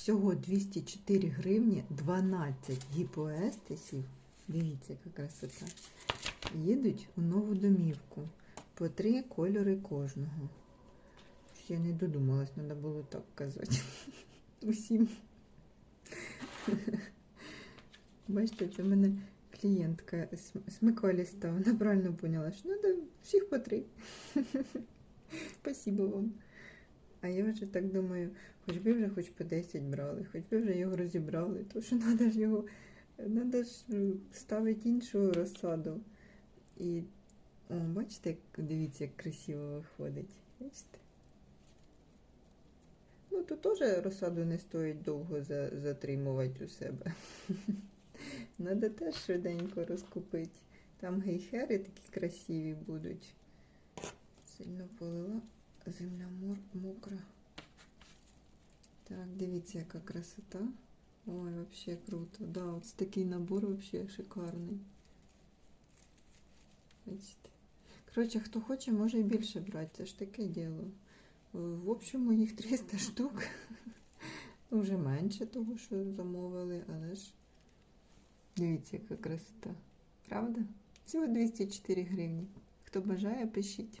Всього 204 гривні, 12 гіпоестесів. Дивіться, яка красота. Їдуть у нову домівку. По три кольори кожного. Я не додумалась, треба було так казати. Усім. Бачите, це в мене клієнтка см- смикаліста. Вона правильно поняла, що треба всіх по три. Спасибо вам. А я вже так думаю, хоч би вже хоч по 10 брали, хоч би вже його розібрали, то що треба ж його, треба ж ставити іншу розсаду. І, о, бачите, як, дивіться, як красиво виходить. Бачите? Ну, тут теж розсаду не стоїть довго за, затримувати у себе. Треба теж швиденько розкупити. Там гейхери такі красиві будуть. Сильно полила. Земля мокра. Так, дивіться, яка красота. Ой, вообще круто. Да, от такий набор вообще шикарний. Бачите. Коротше, хто хоче, може і більше брати. Це ж таке діло. Е, В общому їх 300 штук. Ну, Вже менше того, що замовили, але ж дивіться, яка красота. Правда? Всього 204 гривні. Хто бажає, пишіть.